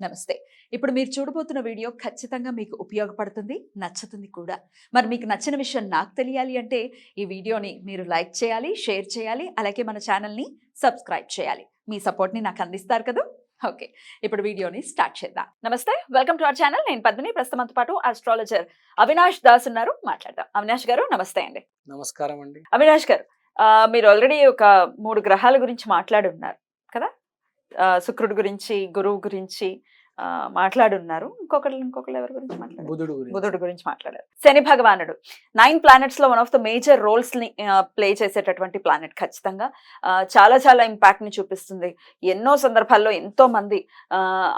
నమస్తే. ఇప్పుడు మీరు చూడబోతున్న వీడియో ఖచ్చితంగా మీకు ఉపయోగపడుతుంది నచ్చుతుంది కూడా. మరి మీకు నచ్చిన విషయం నాకు తెలియాలి అంటే ఈ వీడియోని మీరు లైక్ చేయాలి షేర్ చేయాలి అలాగే మన ఛానల్ని సబ్స్క్రైబ్ చేయాలి. మీ సపోర్ట్ని నాకు అందిస్తారు కదా? ఓకే. ఇప్పుడు వీడియోని స్టార్ట్ చేద్దాం. నమస్తే వెల్కమ్ టు అవర్ ఛానల్. నేను పద్మిని ప్రస్తుతంతో పాటు ఆస్ట్రాలజర్ అవినాష్ దాస్ ఉన్నారు. మాట్లాడదాం. అవినాష్ గారు నమస్తే అండి. నమస్కారం అండి. అవినాష్ గారు మీరు ఆల్రెడీ ఒక మూడు గ్రహాల గురించి మాట్లాడి ఉన్నారు కదా శుక్రుడు గురించి గురువు గురించి మాట్లాడున్నారు. ఇంకొకరు ఇంకొకరు ఎవరి గురించి మాట్లాడారు? బుధుడు గురించి. బుధుడు గురించి మాట్లాడారు. శని భగవానుడు. నైన్ ప్లానెట్స్లో వన్ ఆఫ్ ద మేజర్ రోల్స్ని ప్లే చేసేటటువంటి ప్లానెట్ ఖచ్చితంగా. చాలా చాలా ఇంపాక్ట్ని చూపిస్తుంది. ఎన్నో సందర్భాల్లో ఎంతో మంది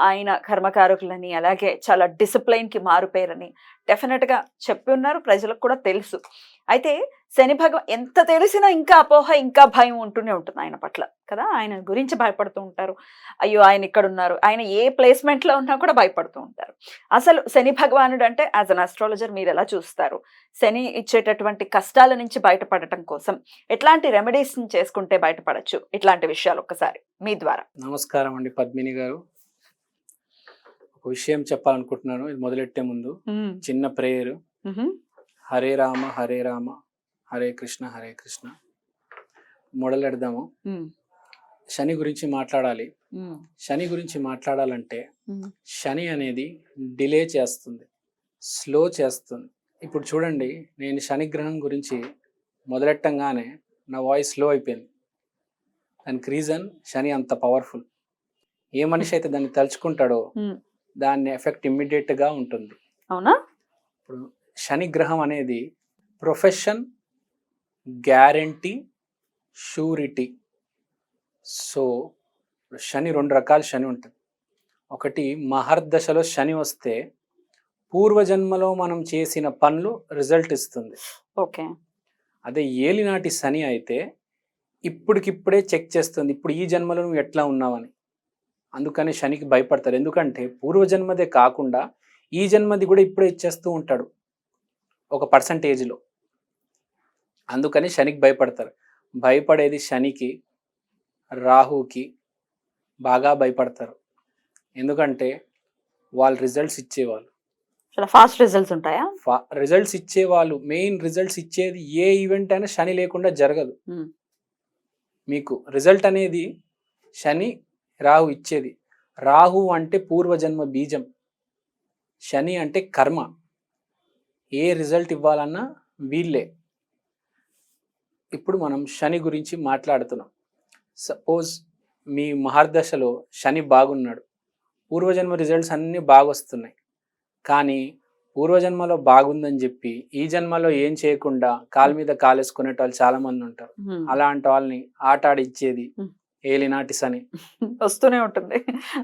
ఆయన కర్మకారకులని అలాగే చాలా డిసిప్లైన్కి మారుపేరని డెఫినెట్గా చెప్పి ఉన్నారు ప్రజలకు కూడా తెలుసు. అయితే శని భగవ ఎంత తెలిసినా ఇంకా అపోహ ఇంకా భయం ఉంటూనే ఉంటుంది ఆయన పట్ల కదా? ఆయన గురించి భయపడుతూ ఉంటారు. అయ్యో ఆయన ఇక్కడ ఉన్నారు ఆయన ఏ ప్లేస్మెంట్లో ఉన్నా కూడా భయపడుతూ ఉంటారు. అసలు శని భగవానుడు అంటే యాజ్ అన్ అస్ట్రాలజర్ మీరు ఎలా చూస్తారు? శని ఇచ్చేటటువంటి కష్టాల నుంచి బయటపడటం కోసం ఎట్లాంటి రెమెడీస్ని చేసుకుంటే బయటపడచ్చు? ఇట్లాంటి విషయాలు ఒక్కసారి మీ ద్వారా. నమస్కారం అండి పద్మిని గారు. ఒక విషయం చెప్పాలనుకుంటున్నాను. ఇది మొదలెట్టే ముందు. చిన్న ప్రేయర్. హరే రామ హరే రామ హరే కృష్ణ హరే కృష్ణ. మొదలెడదాము. శని గురించి మాట్లాడాలి. శని గురించి మాట్లాడాలంటే. శని అనేది డిలే చేస్తుంది. స్లో చేస్తుంది. ఇప్పుడు చూడండి నేను శని గ్రహం గురించి మొదలెట్టంగానే నా వాయిస్ స్లో అయిపోయింది. దానికి రీజన్ శని అంత పవర్ఫుల్. ఏ మనిషి అయితే దాన్ని తలుచుకుంటాడో. దాని ఎఫెక్ట్ ఇమ్మీడియట్గా ఉంటుంది. అవునా? ఇప్పుడు శని గ్రహం అనేది profession guarantee surety. So Shani రెండు రకాల శని ఉంటుంది. ఒకటి మహర్దశలో శని వస్తే పూర్వజన్మలో మనం చేసిన పనులు రిజల్ట్ ఇస్తుంది. ఓకే. అదే ఏలినాటి శని అయితే ఇప్పటికిప్పుడే చెక్ చేస్తుంది. ఇప్పుడు ఈ జన్మలో నువ్వు ఎట్లా ఉన్నావని. అందుకని శనికి భయపడతారు ఎందుకంటే పూర్వజన్మదే కాకుండా ఈ జన్మది కూడా ఇప్పుడే ఇచ్చేస్తూ ఉంటాడు ఒక పర్సంటేజ్లో అందుకని శనికి భయపడతారు భయపడేది శనికి రాహుకి బాగా భయపడతారు. ఎందుకంటే వాళ్ళు రిజల్ట్స్ ఇచ్చేవాళ్ళు. చాలా ఫాస్ట్ రిజల్ట్స్ ఉంటాయా? రిజల్ట్స్ ఇచ్చేవాళ్ళు మెయిన్ రిజల్ట్స్ ఇచ్చేది ఏ ఈవెంట్ అయినా శని లేకుండా జరగదు. మీకు రిజల్ట్ అనేది శని రాహు ఇచ్చేది. రాహు అంటే పూర్వజన్మ బీజం. శని అంటే కర్మ. ఏ రిజల్ట్ ఇవ్వాలన్నా వీళ్ళే. ఇప్పుడు మనం శని గురించి మాట్లాడుతున్నాం. సపోజ్ మీ మహర్దశలో శని బాగున్నాడు. పూర్వజన్మ రిజల్ట్స్ అన్నీ బాగొస్తున్నాయి. కానీ పూర్వజన్మలో బాగుందని చెప్పి ఈ జన్మలో ఏం చేయకుండా కాలు మీద కాలేసుకునే వాళ్ళు చాలా మంది ఉంటారు. అలాంటి వాళ్ళని ఆట ఆడిచ్చేది మ్. ఏలినాటి శని. వస్తూనే ఉంటుంది.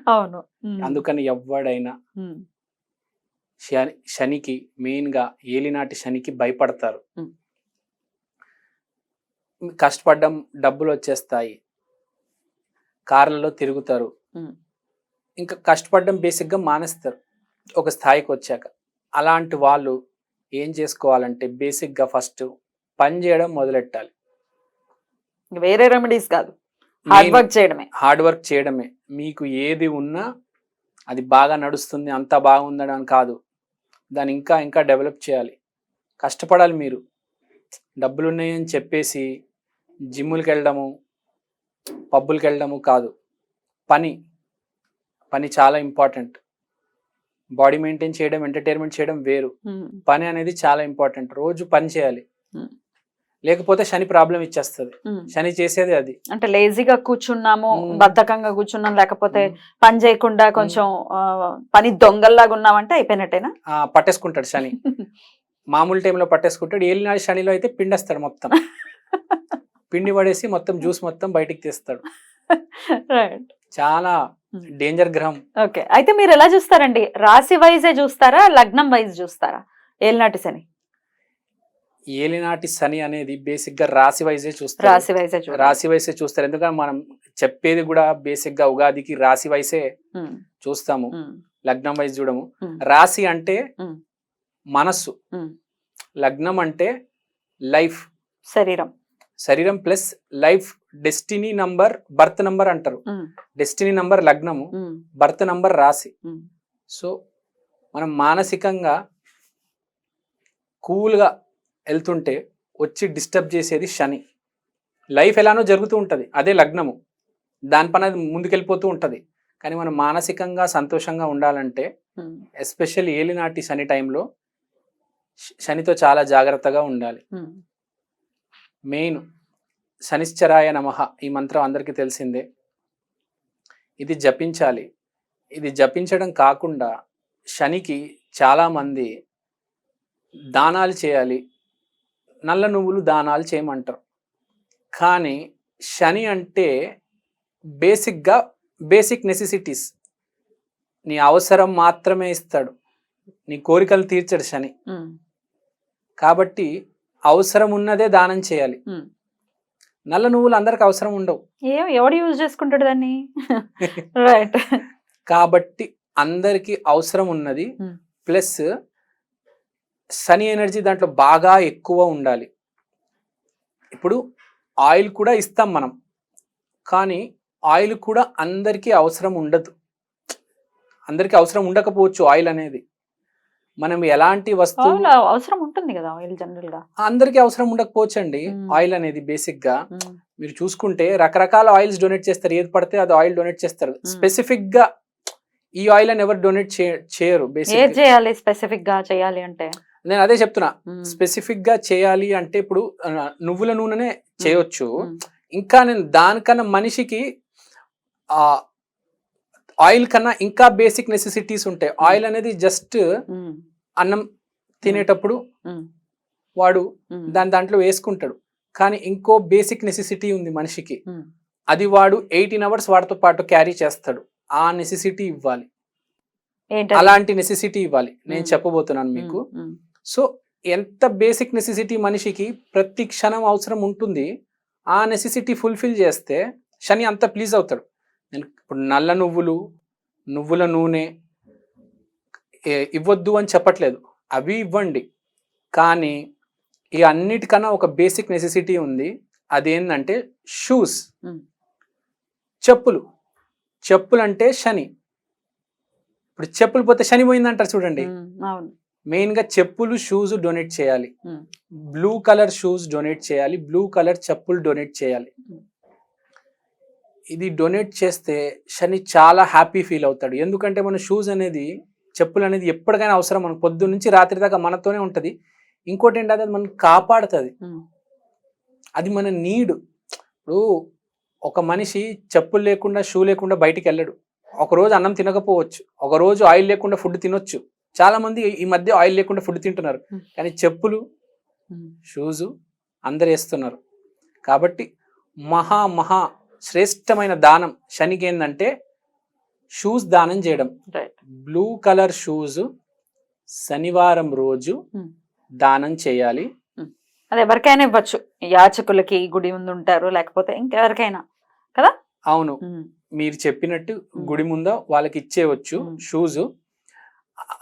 అవును. అందుకని ఎవడైనా శనికి మెయిన్గా ఏలినాటి శనికి భయపడతారు. కష్టపడ్డం డబ్బులు వచ్చేస్తాయి కార్లలో తిరుగుతారు. ఇంకా కష్టపడడం బేసిక్గా మానేస్తారు. ఒక స్థాయికి వచ్చాక అలాంటి వాళ్ళు ఏం చేసుకోవాలంటే బేసిక్గా ఫస్ట్ పని చేయడం మొదలెట్టాలి. వేరే రెమెడీస్ కాదు. హార్డ్ వర్క్ చేయడమే. హార్డ్ వర్క్ చేయడమే. మీకు ఏది ఉన్నా అది బాగా నడుస్తుంది అంతా బాగుందని కాదు. దాన్ని ఇంకా ఇంకా డెవలప్ చేయాలి. కష్టపడాలి మీరు. డబ్బులు ఉన్నాయని చెప్పేసి జిమ్ములకి వెళ్ళడము పబ్బులకి వెళ్ళడము కాదు. పని. పని చాలా ఇంపార్టెంట్ బాడీ మెయింటైన్ చేయడం ఎంటర్టైన్మెంట్ చేయడం వేరు. మ్. పని అనేది చాలా ఇంపార్టెంట్ రోజు పని చేయాలి. Hmm. లేకపోతే శని ప్రాబ్లం ఇచ్చేస్తుంది. శని చేసేది అది. అంటే లేజీగా కూర్చున్నాము. బద్ధకంగా కూర్చున్నాం లేకపోతే. పని చేయకుండా కొంచెం పని దొంగల్లాగా ఉన్నామంటే అయిపోయినట్టేనా? పట్టేసుకుంటాడు శని. మామూలు టైంలో పట్టేసుకుంటాడు. ఏలినాడు శనిలో అయితే పిండేస్తాడు మొత్తం. పిండి పడేసి మొత్తం జ్యూస్ మొత్తం బయటికి తీస్తాడు. చాలా. డేంజర్ గ్రహం. ఓకే. అయితే మీరు ఎలా చూస్తారండి? రాశి వైజే చూస్తారా? లగ్నం వైజ్ చూస్తారా? ఏలినాటి శని. ఏలినాటి శని అనేది బేసిక్గా రాశి వైజే చూస్తారు. రాశి వైజే రాశి వైసే చూస్తారు. ఎందుకంటే మనం చెప్పేది కూడా బేసిక్గా ఉగాదికి రాశి వైసే చూస్తాము. లగ్నం వైజ్ చూడము. రాశి అంటే. మనస్సు. లగ్నం అంటే లైఫ్. శరీరం. శరీరం plus life. Destiny number birth number అంటారు. డెస్టినీ నంబర్ లగ్నము బర్త్ నంబర్ రాశి. సో మనం మానసికంగా కూల్గా వెళ్తుంటే వచ్చి డిస్టర్బ్ చేసేది శని. లైఫ్ ఎలానో జరుగుతూ ఉంటుంది. అదే లగ్నము. దానిపైన అది ముందుకెళ్ళిపోతూ ఉంటుంది. కానీ మనం మానసికంగా సంతోషంగా ఉండాలంటే ఉమ్, ఎస్పెషల్లీ ఏలినాటి శని టైంలో శనితో చాలా జాగ్రత్తగా ఉండాలి. మెయిన్ శనిశ్చరాయ నమః ఈ మంత్రం అందరికీ తెలిసిందే. ఇది జపించాలి. ఇది జపించడం కాకుండా శనికి చాలామంది దానాలు చేయాలి. నల్ల నువ్వులు దానాలు చేయమంటారు. కానీ శని అంటే బేసిక్గా బేసిక్ నెసెసిటీస్. నీ అవసరం మాత్రమే ఇస్తాడు. నీ కోరికలు తీర్చడు శని. కాబట్టి అవసరం ఉన్నదే దానం చేయాలి. నల్ల నువ్వులు అందరికి అవసరం ఉండవు. ఏం ఎవడు యూజ్ చేసుకుంటాడు దాన్ని? రైట్ కాబట్టి అందరికి అవసరం ఉన్నది. ప్లస్ సనీ ఎనర్జీ దాంట్లో బాగా ఎక్కువ ఉండాలి. ఇప్పుడు ఆయిల్ కూడా ఇస్తాం మనం. కానీ ఆయిల్ కూడా అందరికీ అవసరం ఉండదు. అందరికీ అవసరం ఉండకపోవచ్చు ఆయిల్ అనేది. మనం ఎలాంటి వస్తువు అవసరం ఉంటుంది కదా ఆయిల్ జనరల్గా అందరికీ అవసరం ఉండకపోవచ్చు అండి. ఆయిల్ అనేది బేసిక్గా మీరు చూసుకుంటే రకరకాల ఆయిల్స్ డొనేట్ చేస్తారు. ఏది పడితే అది ఆయిల్ డొనేట్ చేస్తారు. స్పెసిఫిక్గా ఈ ఆయిల్ అని ఎవరు డొనేట్ చేయరు బేసిక్ చేయాలి స్పెసిఫిక్గా చేయాలి అంటే? నేను అదే చెప్తున్నా. స్పెసిఫిక్గా చేయాలి అంటే ఇప్పుడు నువ్వుల నూనెనే చేయొచ్చు. ఇంకా నేను దానికన్నా మనిషికి ఆ ఆయిల్ కన్నా ఇంకా బేసిక్ నెసెసిటీస్ ఉంటాయి ఆయిల్ అనేది జస్ట్ అన్నం తినేటప్పుడు వాడు దాని దాంట్లో వేసుకుంటాడు. కానీ ఇంకో బేసిక్ నెసెసిటీ ఉంది మనిషికి. అది వాడు ఎయిటీన్ అవర్స్ వాడితో పాటు క్యారీ చేస్తాడు. ఆ నెసెసిటీ ఇవ్వాలి? అలాంటి నెసెసిటీ ఇవ్వాలి. నేను. చెప్పబోతున్నాను మీకు. సో ఎంత బేసిక్ నెసెసిటీ మనిషికి ప్రతి క్షణం అవసరం ఉంటుంది ఆ నెసెసిటీ ఫుల్ఫిల్ చేస్తే శని అంత ప్లీజ్ అవుతాడు. నేను ఇప్పుడు నల్ల నువ్వులు నువ్వుల నూనె ఇవ్వద్దు అని చెప్పట్లేదు. అవి ఇవ్వండి. కానీ ఈ అన్నిటికన్నా ఒక బేసిక్ నెసెసిటీ ఉంది. అదేంటంటే షూస్. చెప్పులు చెప్పులు. అంటే శని. ఇప్పుడు చెప్పులు పోతే శని పోయిందంటారు చూడండి. అవును. మెయిన్గా చెప్పులు షూస్ డొనేట్ చేయాలి. బ్లూ కలర్ షూస్ డొనేట్ చేయాలి. బ్లూ కలర్ చెప్పులు డొనేట్ చేయాలి. ఇది డొనేట్ చేస్తే శని చాలా హ్యాపీ ఫీల్ అవుతాడు. ఎందుకంటే మన షూస్ అనేది చెప్పులు అనేది ఎప్పటికైనా అవసరం. మనకు పొద్దు నుంచి రాత్రి దాకా మనతోనే ఉంటుంది. ఇంకోటి ఏంటంటే అది మనం కాపాడుతుంది. అది మన నీడ్. ఇప్పుడు ఒక మనిషి చెప్పులు లేకుండా షూ లేకుండా బయటికి వెళ్ళడు. ఒక రోజు అన్నం తినకపోవచ్చు. ఒక రోజు ఆయిల్ లేకుండా ఫుడ్ తినొచ్చు. చాలా మంది ఈ మధ్య ఆయిల్ లేకుండా ఫుడ్ తింటున్నారు. కానీ చెప్పులు షూజు అందరు వేస్తున్నారు. కాబట్టి మహా మహా శ్రేష్టమైన దానం శనికి ఏంటంటే షూస్ దానం చేయడం. బ్లూ కలర్ షూస్ శనివారం రోజు. దానం చేయాలి. అది ఎవరికైనా ఇవ్వచ్చు. యాచకులకి గుడి ముందు ఉంటారు లేకపోతే ఇంకెవరికైనా. అవును. ఉమ్, మీరు చెప్పినట్టు. గుడి ముంద వాళ్ళకి ఇచ్చేయవచ్చు Hmm.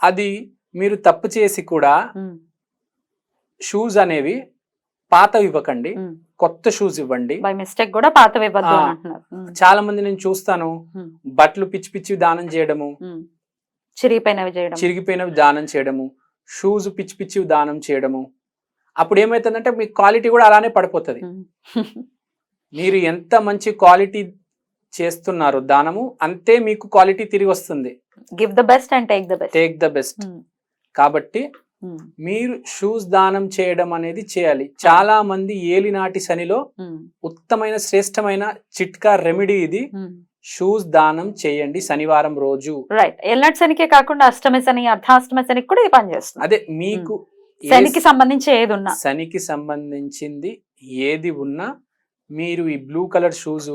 అది మీరు తప్పు చేసి కూడా షూస్ అనేవి పాతవి ఇవ్వకండి. కొత్త షూస్ ఇవ్వండి. బై మిస్టేక్ కూడా పాతవి చాలా మంది నేను చూస్తాను. బట్టలు పిచ్చి పిచ్చి దానం చేయడము. చిరిగిపోయినవి చేయడం చిరిగిపోయినవి దానం చేయడము. షూస్ పిచ్చి పిచ్చివి దానం చేయడము. అప్పుడు ఏమవుతుందంటే మీ క్వాలిటీ కూడా అలానే పడిపోతుంది. మీరు ఎంత మంచి క్వాలిటీ చేస్తున్నారు దానము అంతే మీకు క్వాలిటీ తిరిగి వస్తుంది. Give the best and take the best take the best కాబట్టి మీరు షూస్ దానం చేయడం అనేది చేయాలి. చాలా మంది ఏలినాటి శనిలో ఉత్తమైన శ్రేష్టమైన చిట్కా రెమెడీ ఇది. షూస్ దానం చేయండి శనివారం రోజు. రైట్ ఎల్లటి శనికే కాకుండా అష్టమి శని అర్ధాష్టమి శనికి కూడా ఇది పనిచేస్తుంది అదే మీకు శనికి సంబంధించి ఏది ఉన్నా. శనికి సంబంధించింది ఏది ఉన్నా మీరు ఈ blue colour shoes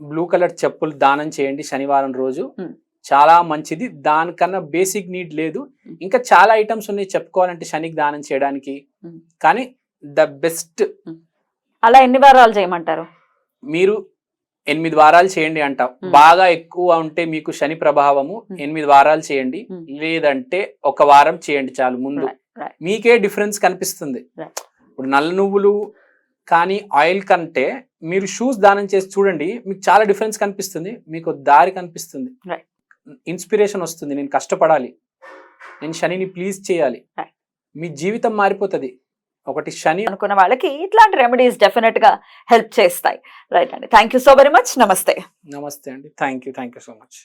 blue colour చెప్పులు దానం చేయండి శనివారం రోజు Hmm. చాలా మంచిది దానికన్నా బేసిక్ నీడ్ లేదు Hmm. ఇంకా చాలా ఐటమ్స్ ఉన్నాయి చెప్పుకోవాలంటే శనికి దానం చేయడానికి Hmm. కానీ ద బెస్ట్ అలా ఎన్ని వారాలు చేయమంటారు మీరు ఎనిమిది వారాలు చేయండి అంటాం. బాగా ఎక్కువ ఉంటే మీకు శని ప్రభావము. ఎనిమిది వారాలు చేయండి. లేదంటే ఒక వారం చేయండి చాలు ముందు. మీకే డిఫరెన్స్ కనిపిస్తుంది. ఇప్పుడు నల్ల నువ్వులు కానీ ఆయిల్ కంటే మీరు షూస్ దానం చేసి చూడండి మీకు చాలా డిఫరెన్స్ కనిపిస్తుంది. మీకు దారి కనిపిస్తుంది. ఇన్స్పిరేషన్ వస్తుంది. నేను కష్టపడాలి. నేను శనిని ప్లీజ్ చేయాలి. మీ జీవితం మారిపోతుంది. ఒకటి శని అనుకున్న వాళ్ళకి ఇట్లాంటి రెమెడీస్ డెఫినెట్గా హెల్ప్ చేస్తాయి. రైట్ అండి. థ్యాంక్ సో వెరీ మచ్ నమస్తే. నమస్తే అండి. Thank you so much